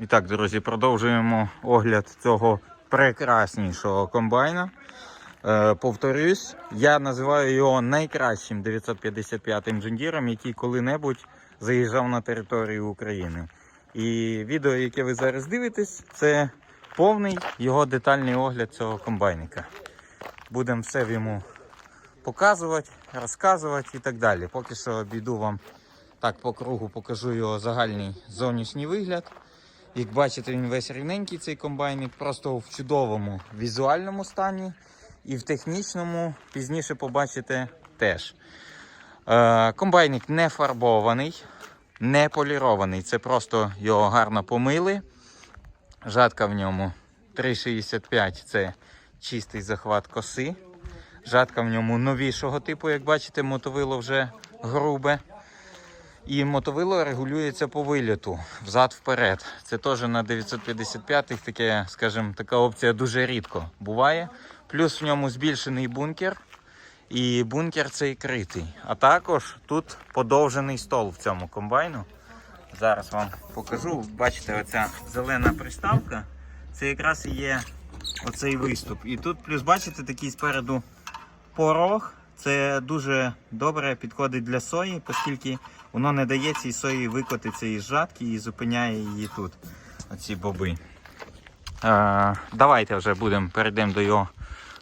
І так, друзі, продовжуємо огляд цього прекраснішого комбайна. Е, повторюсь, я називаю його найкращим 955-м джундіром, який коли-небудь заїжджав на територію України. І відео, яке ви зараз дивитесь, це повний його детальний огляд цього комбайника. Будемо все йому показувати, розказувати і так далі. Поки що обійду вам так по кругу, покажу його загальний зовнішній вигляд. Як бачите, він весь рівненький цей комбайник, просто в чудовому візуальному стані і в технічному пізніше побачите теж. Е, комбайник не фарбований, не полірований. Це просто його гарно помили. Жатка в ньому 3,65 це чистий захват коси. Жатка в ньому новішого типу, як бачите, мотовило вже грубе. І мотовило регулюється по виліту взад-вперед. Це теж на 955-х таке, скажімо, така опція дуже рідко буває. Плюс в ньому збільшений бункер. І бункер цей критий. А також тут подовжений стол в цьому комбайну. Зараз вам покажу. Бачите, оця зелена приставка. Це якраз і є оцей виступ. І тут плюс, бачите, такий спереду порог. Це дуже добре підходить для сої, оскільки воно не дає цій сої викотитися із жатки і зупиняє її тут. Оці боби. Е, давайте вже будемо перейдемо до його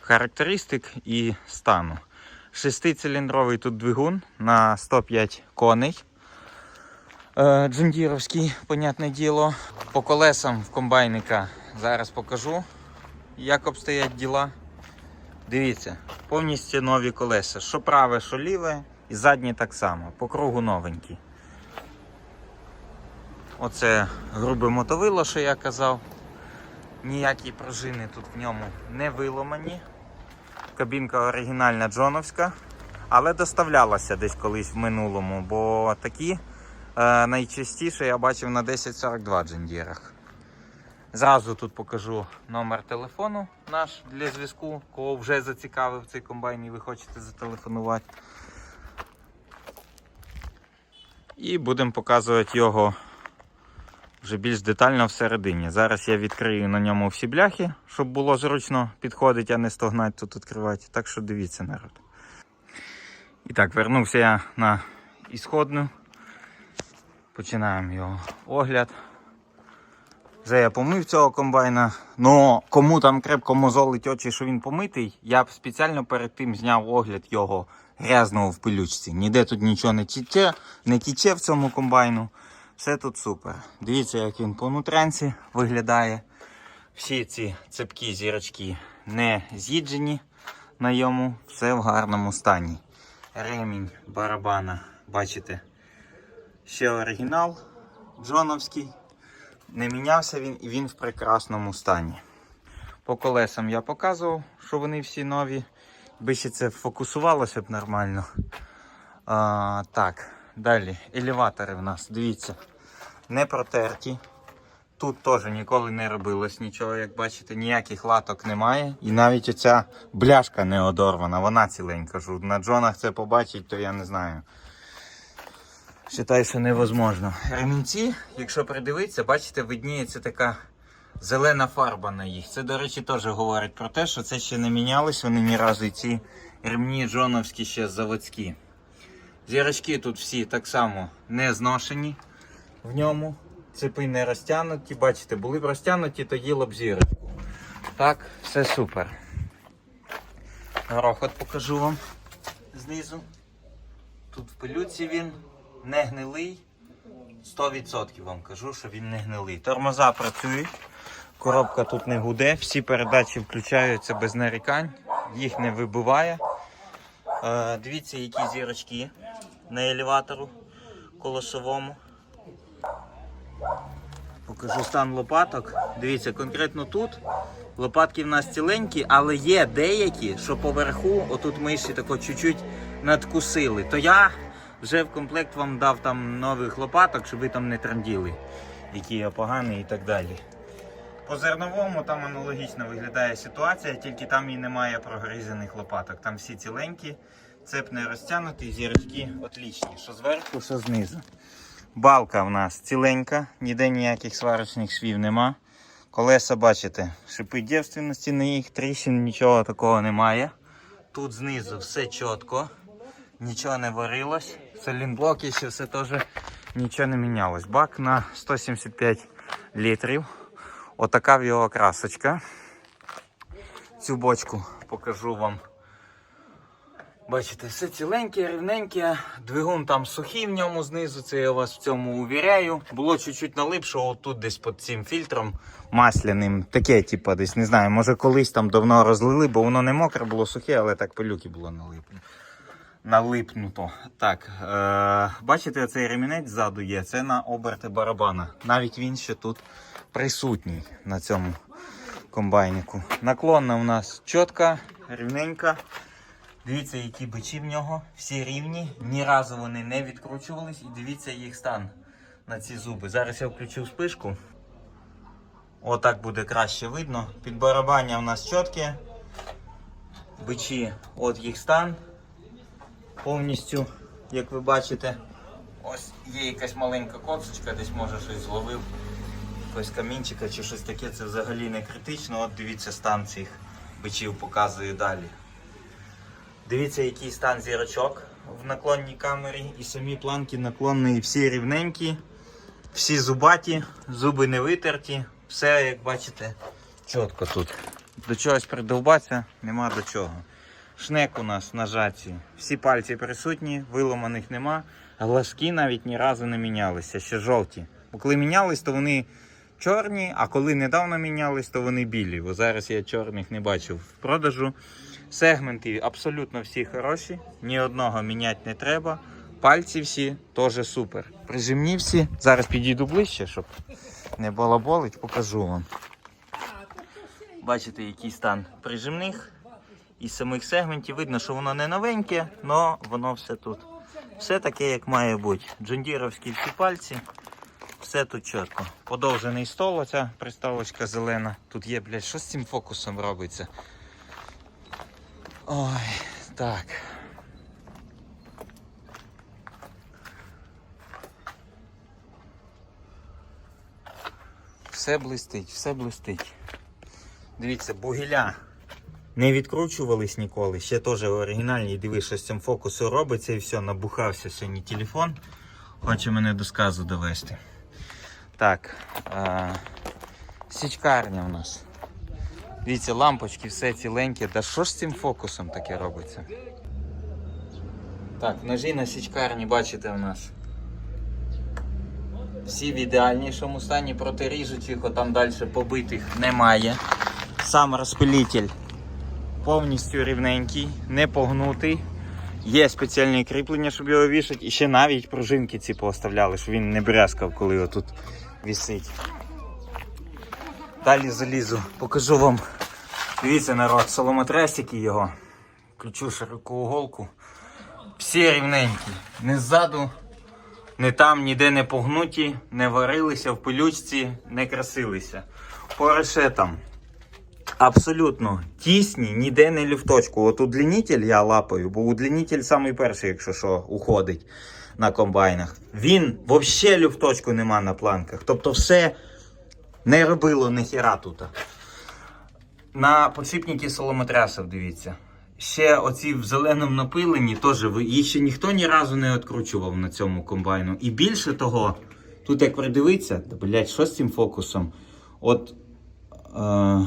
характеристик і стану. Шестициліндровий тут двигун на 105 коней. Е, Джундіровський, понятне діло. По колесам в комбайника зараз покажу, як обстоять діла. Дивіться, повністю нові колеса. Що праве, що ліве, і задні так само. По кругу новенькі. Оце грубе мотовило, що я казав. Ніякі пружини тут в ньому не виломані. Кабінка оригінальна джоновська, але доставлялася десь колись в минулому, бо такі е, найчастіше я бачив на 1042 джендірах. Зразу тут покажу номер телефону наш для зв'язку, кого вже зацікавив цей комбайн і ви хочете зателефонувати. І будемо показувати його вже більш детально всередині. Зараз я відкрию на ньому всі бляхи, щоб було зручно підходити, а не стогнати тут відкривати. Так що дивіться, народ. І так, вернувся я на ісходну. Починаємо його огляд. Вже я помив цього комбайна. Ну кому там крепко мозолить очі, що він помитий, я б спеціально перед тим зняв огляд його грязного в пилючці. Ніде тут нічого не тіче, не тіче в цьому комбайну. Все тут супер. Дивіться, як він по нутрянці виглядає. Всі ці цепкі зірочки не з'їджені на йому, все в гарному стані. Ремінь барабана, бачите, ще оригінал Джоновський. Не мінявся він і він в прекрасному стані. По колесам я показував, що вони всі нові. Би ще це фокусувалося б нормально. А, так, далі. Елеватори в нас, дивіться, не протерті. Тут теж ніколи не робилось нічого, як бачите, ніяких латок немає. І навіть оця бляшка не одорвана, вона ціленька. На джонах це побачить, то я не знаю. Считай, що невозможно. Ремінці, якщо придивитися, бачите, видніється така зелена фарба на їх. Це, до речі, теж говорить про те, що це ще не мінялись вони ні разу. Ці ремні джоновські ще заводські. Зірочки тут всі так само не зношені в ньому. Цепи не розтягнуті. Бачите, були б розтягнуті, то їло б зірочку. Так, все супер. Грохот покажу вам знизу. Тут в пилюці він не гнилий. 100% вам кажу, що він не гнилий. Тормоза працюють, коробка тут не гуде, всі передачі включаються без нарікань, їх не вибиває. Е, дивіться, які зірочки на елеватору колосовому. Покажу стан лопаток. Дивіться, конкретно тут лопатки в нас ціленькі, але є деякі, що поверху, отут миші тако чуть-чуть надкусили. То я вже в комплект вам дав там нових лопаток, щоб ви там не транділи, які я поганий і так далі. По зерновому там аналогічно виглядає ситуація, тільки там і немає прогризаних лопаток. Там всі ціленькі, цеп не розтягнутий, зірочки отлічні, що зверху, що знизу. Балка в нас ціленька, ніде ніяких сварочних швів нема. Колеса, бачите, шипи дівственності на їх, тріщин, нічого такого немає. Тут знизу все чітко, нічого не варилось. Салінблоки ще все теж нічого не мінялось. Бак на 175 літрів. Отака в його красочка. Цю бочку покажу вам. Бачите, все ціленьке, рівненьке. Двигун там сухий в ньому знизу, це я вас в цьому увіряю. Було чуть-чуть налипше, отут десь під цим фільтром масляним. Таке, типу, десь не знаю, може колись там давно розлили, бо воно не мокре, було сухе, але так пилюки було налипне. Налипнуто. Так, е- бачите, цей ремінець ззаду є. Це на оберти барабана. Навіть він ще тут присутній на цьому комбайнику. Наклонна у нас чітка, рівненька. Дивіться, які бичі в нього, всі рівні, ні разу вони не відкручувались і дивіться їх стан на ці зуби. Зараз я включив спишку. Отак буде краще видно. Підбарабання у нас чітке. Бичі, от їх стан. Повністю, як ви бачите, ось є якась маленька косточка, десь може щось зловив. Якось камінчика чи щось таке, це взагалі не критично. От дивіться стан цих бичів показую далі. Дивіться, який стан зірочок в наклонній камері. І самі планки наклонні, всі рівненькі, всі зубаті, зуби не витерті. Все, як бачите, чітко тут. До чогось придовбатися нема до чого. Шнек у нас на жаті. Всі пальці присутні, виломаних нема. Глазки навіть ні разу не мінялися, ще жовті. Бо коли мінялись, то вони чорні, а коли недавно мінялись, то вони білі. Бо зараз я чорних не бачив в продажу. Сегменти абсолютно всі хороші, ні одного міняти не треба. Пальці всі теж супер. Прижимні всі. Зараз підійду ближче, щоб не балаболить, покажу вам. Бачите, який стан прижимних і самих сегментів. Видно, що воно не новеньке, але воно все тут. Все таке, як має бути. Джондіровські всі пальці. Все тут чітко. Подовжений стол, оця приставочка зелена. Тут є, блядь, що з цим фокусом робиться? Ой, так. Все блистить, все блистить. Дивіться, бугіля не відкручувались ніколи. Ще теж оригінальні. Дивись, що з цим фокусом робиться і все, набухався сьогодні телефон. Хоче мене до сказу довести. Так. А, січкарня у нас. Дивіться, лампочки все ціленькі. Да що ж з цим фокусом таке робиться? Так, ножі на січкарні, бачите у нас. Всі в ідеальнішому стані, проти ріжучих, там далі побитих немає. Сам розпилитель повністю рівненький, не погнутий. Є спеціальні кріплення, щоб його вішати. І ще навіть пружинки ці поставляли, щоб він не брязкав, коли отут висить. Далі залізу, покажу вам. Дивіться, народ, соломотресики його. Включу широку голку. Всі рівненькі. Не ззаду, не там, ніде не погнуті, не варилися в пилючці, не красилися. По решетам. Абсолютно тісні, ніде не люфточку. От удлінитель я лапаю, бо удлінитель самий перший, якщо що, уходить на комбайнах. Він взагалі люфточку нема на планках. Тобто все не робило ніхіра тут. На подшипники соломотрясів, дивіться. Ще оці в зеленому напиленні теж їх ще ніхто ні разу не відкручував на цьому комбайну. І більше того, тут як придивитися, та, блядь, що з цим фокусом? От е,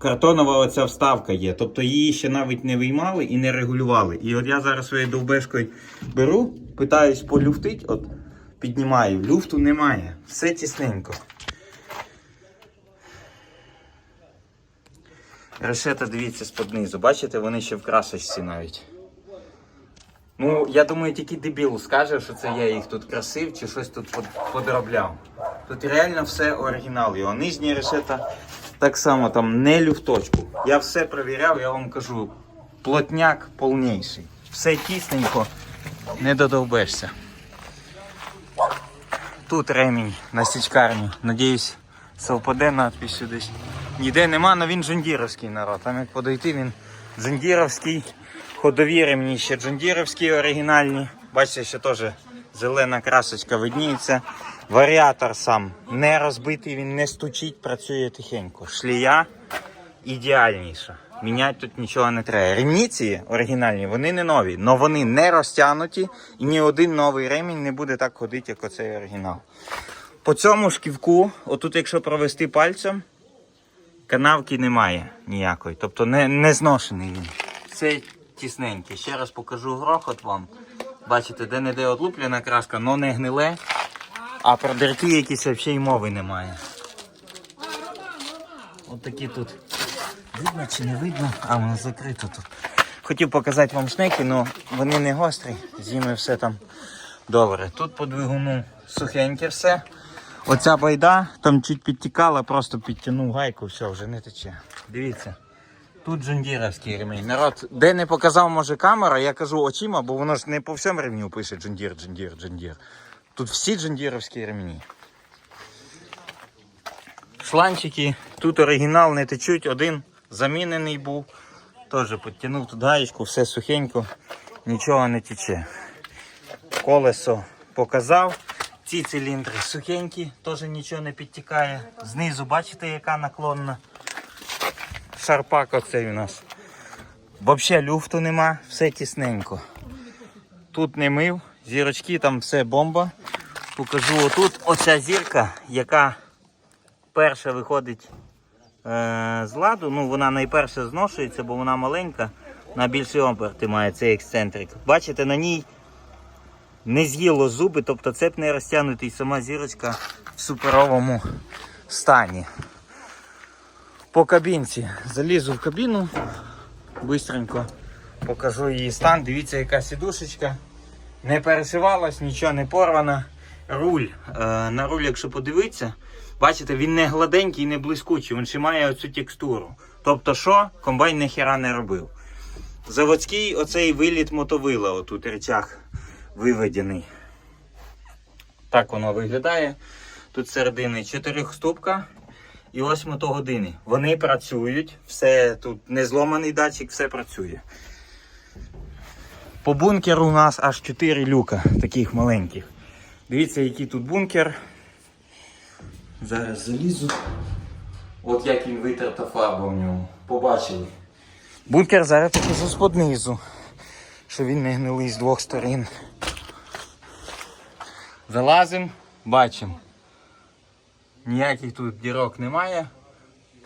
картонова оця вставка є. Тобто її ще навіть не виймали і не регулювали. І от я зараз своєю довбешкою беру, питаюсь полюфтить, от піднімаю. Люфту немає. Все тісненько. Решета, дивіться, з-під. Бачите, вони ще в красочці навіть. Ну, я думаю, тільки дебіл скаже, що це я їх тут красив чи щось тут подробляв. Тут реально все оригінал. Його нижні решета так само там не люфточку. Я все перевіряв, я вам кажу, плотняк повніший. Все тісненько, не додовбешся. Тут ремінь на січкарню. Надіюсь, совпаде надпись сюди. Ніде нема, але він джундіровський народ. Там як подойти, він джундіровський. Ходові ремні ще джундіровські оригінальні. Бачите, ще теж зелена красочка видніється. Варіатор сам не розбитий, він не стучить, працює тихенько. Шлія ідеальніша. Міняти тут нічого не треба. Ремні ці оригінальні, вони не нові, але вони не розтягнуті і ні один новий ремінь не буде так ходити, як оцей оригінал. По цьому шківку, отут, якщо провести пальцем, канавки немає ніякої. Тобто не, не зношений він. Все тісненьке. Ще раз покажу грохот вам. Бачите, де не де отлуплена краска, але не гниле. А про дірки якісь взагалі мови немає. От такі тут. Видно чи не видно? А, воно закрито тут. Хотів показати вам шнеки, але вони не гострі. З все там добре. Тут по двигуну сухеньке все. Оця байда там чуть підтікала, просто підтягнув гайку, все, вже не тече. Дивіться. Тут джундіровський ремінь. Народ, де не показав, може камера, я кажу очима, бо воно ж не по всьому ремню пише джундір, джундір, джундір. Тут всі джундіровські ремені. Шланчики, тут оригінал не течуть, один замінений був. Теж підтягнув тут гаєчку, все сухенько, нічого не тече. Колесо показав. Ці циліндри сухенькі, теж нічого не підтікає. Знизу бачите, яка наклонна. Шарпак оцей у нас. Взагалі люфту нема, все тісненько. Тут не мив, зірочки, там все бомба. Покажу отут оця зірка, яка перша виходить е, з ладу. Ну, вона найперше зношується, бо вона маленька. На більші оберти має цей ексцентрик. Бачите, на ній не з'їло зуби, тобто цеп не розтягнутий, сама зірочка в суперовому стані. По кабінці. Залізу в кабіну, бистренько покажу її стан. Дивіться, яка сідушечка. Не перешивалась, нічого не порвано. Руль. Е, на руль, якщо подивитися, бачите, він не гладенький, і не блискучий, він ще має оцю текстуру. Тобто, що комбайн ніхера не робив. Заводський оцей виліт мотовила, отут речах виведений. Так воно виглядає. Тут середини чотирьохступка і ось мотогодини. Вони працюють, все тут не зломаний датчик, все працює. По бункеру у нас аж 4 люка, таких маленьких. Дивіться, який тут бункер. Зараз залізу. От як він витерта фарба в ньому. Побачили. Бункер зараз покажу з низу, що він не гнилий з двох сторін. Залазимо, бачимо. Ніяких тут дірок немає.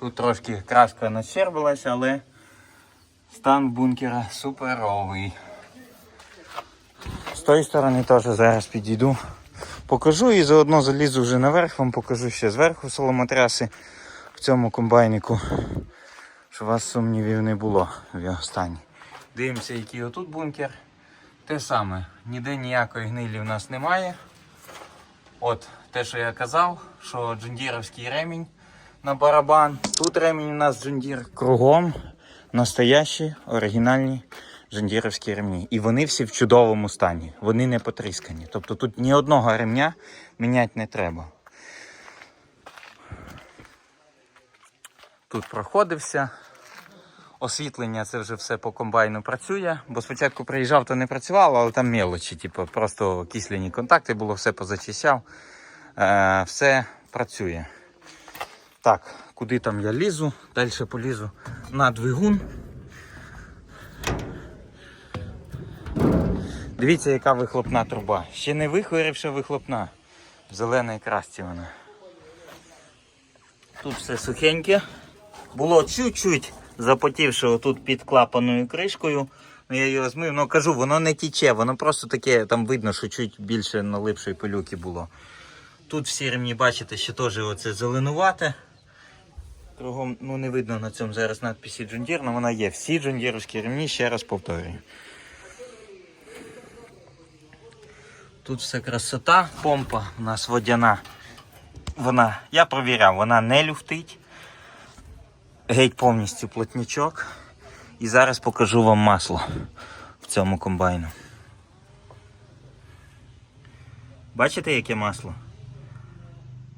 Тут трошки краска начербилася, але стан бункера суперовий. З тої сторони теж зараз підійду. Покажу і заодно залізу вже наверх, вам покажу ще зверху соломотряси в цьому комбайнику. Щоб вас сумнівів не було в його стані. Дивимося, який отут бункер. Те саме, ніде ніякої гнилі в нас немає. От те, що я казав, що джундіровський ремінь на барабан. Тут ремінь у нас джундір кругом. Настоящі оригінальні джундіровські ремні. І вони всі в чудовому стані. Вони не потріскані. Тобто тут ні одного ремня міняти не треба. Тут проходився. Освітлення це вже все по комбайну працює. Бо спочатку приїжджав, то не працювало, але там мелочі, типу, просто кисляні контакти було, все позачищав. Е, все працює. Так, куди там я лізу? Далі полізу на двигун. Дивіться, яка вихлопна труба. Ще не вихворівша вихлопна. В зеленій красці вона. Тут все сухеньке. Було чуть-чуть запотівши отут під клапаною кришкою. Ну, я його змив, ну кажу, воно не тіче, воно просто таке, там видно, що чуть більше налипшої пилюки було. Тут всі ремні, бачите, ще теж оце зеленувате. Кругом ну, не видно на цьому зараз надписі Джундір, але вона є. Всі джундіровські ремні, ще раз повторюю. Тут все красота, помпа у нас водяна. Вона, я провіряв, вона не люфтить. Геть повністю плотничок. І зараз покажу вам масло в цьому комбайну. Бачите, яке масло?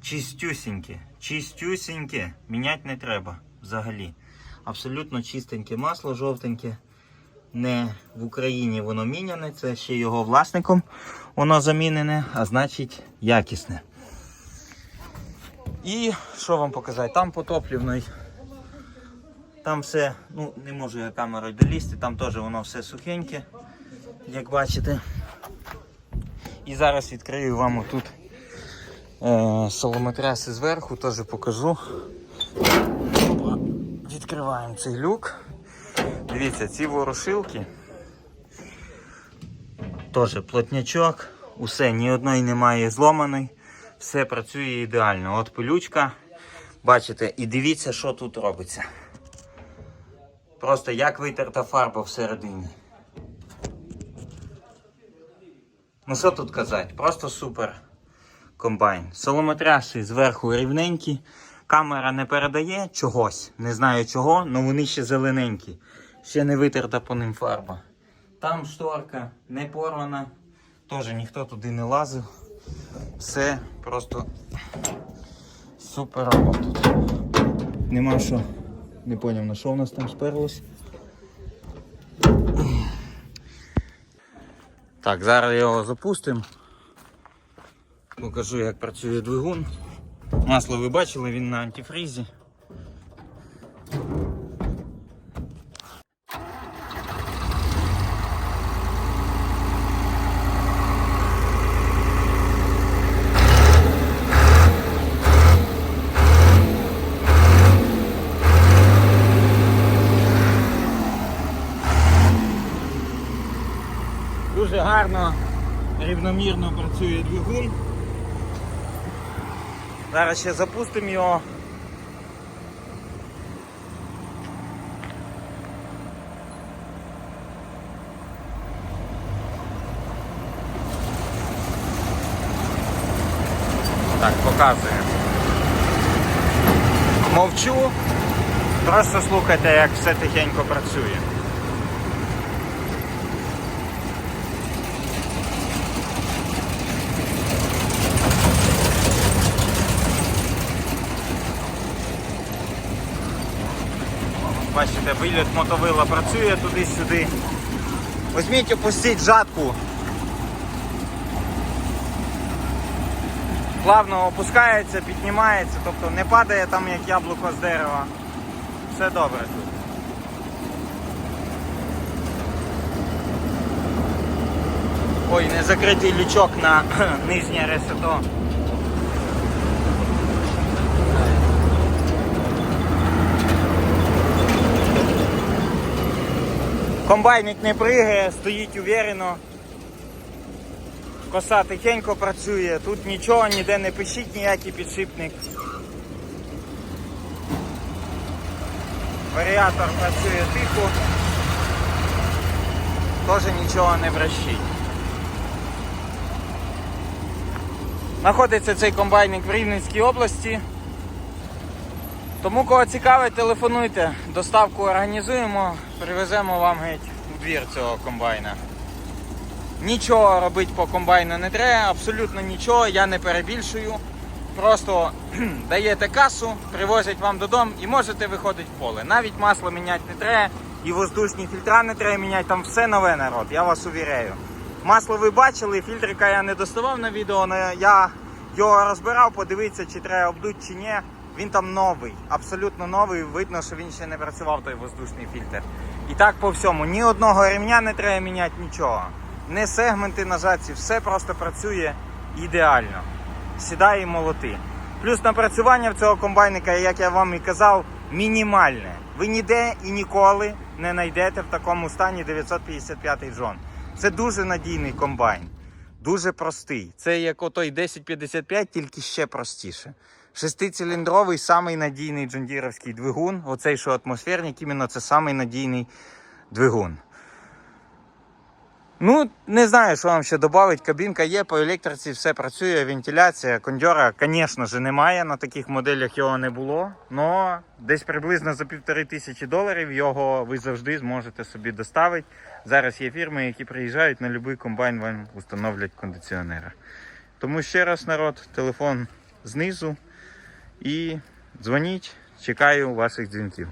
Чистюсіньке, чистюсіньке. Міняти не треба взагалі. Абсолютно чистеньке масло, жовтеньке. Не в Україні воно міняне, це ще його власником воно замінене, а значить якісне. І що вам показати? Там потоплівний. Там все, ну не можу я камерою долізти, там теж воно все сухеньке, як бачите. І зараз відкрию вам отут е, соломотряси зверху, теж покажу. Відкриваємо цей люк. Дивіться, ці ворошилки. Теж плотнячок, усе, ні одної немає зломаної, все працює ідеально. От пилючка, бачите, і дивіться, що тут робиться. Просто як витерта фарба всередині. Ну що тут казати? Просто супер комбайн. Соломотряси зверху рівненькі. Камера не передає чогось, не знаю чого, але вони ще зелененькі. Ще не витерта по ним фарба. Там шторка не порвана, теж ніхто туди не лазив. Все просто супер тут. Нема що. Не поняв, на що у нас там сперлось. Так, зараз його запустимо. Покажу, як працює двигун. Масло ви бачили, він на антифрізі. Дуже гарно, рівномірно працює двигун. Зараз ще запустимо його. Так, показує. Мовчу. Просто слухайте, як все тихенько працює. Бачите, виліт мотовила працює туди-сюди. Візьміть, опустіть жатку. Плавно опускається, піднімається, тобто не падає там як яблуко з дерева. Все добре тут. Ой, не закритий лючок на нижнє ресето. Комбайник не пригає, стоїть уверено. Коса тихенько працює, тут нічого, ніде не пишіть ніякий підшипник. Варіатор працює тихо. Теж нічого не брещить. Знаходиться цей комбайник в Рівненській області. Тому кого цікавить, телефонуйте, доставку організуємо, привеземо вам геть у двір цього комбайна. Нічого робити по комбайну не треба, абсолютно нічого, я не перебільшую. Просто даєте касу, привозять вам додому і можете виходити в поле. Навіть масло міняти не треба, і воздушні фільтра не треба міняти, там все нове народ, я вас увіряю. Масло ви бачили, фільтрика я не доставав на відео, але я його розбирав, подивитися, чи треба обдуть чи ні. Він там новий, абсолютно новий. Видно, що він ще не працював той воздушний фільтр. І так по всьому. Ні одного ремня не треба міняти нічого. Не сегменти нажаті, все просто працює ідеально. Сідає і молоти. Плюс напрацювання в цього комбайника, як я вам і казав, мінімальне. Ви ніде і ніколи не знайдете в такому стані 955 джон. Це дуже надійний комбайн. Дуже простий. Це як отой 1055, тільки ще простіше. Шестициліндровий, самий надійний джондіровський двигун. Оцей, що атмосферник, іменно це самий надійний двигун. Ну, не знаю, що вам ще додати. Кабінка є, по електриці все працює, вентиляція, кондьора, звісно ж, немає. На таких моделях його не було. але десь приблизно за півтори тисячі доларів його ви завжди зможете собі доставити. Зараз є фірми, які приїжджають на будь-який комбайн, вам установлять кондиціонера. Тому ще раз, народ, телефон знизу і дзвоніть, чекаю ваших дзвінків.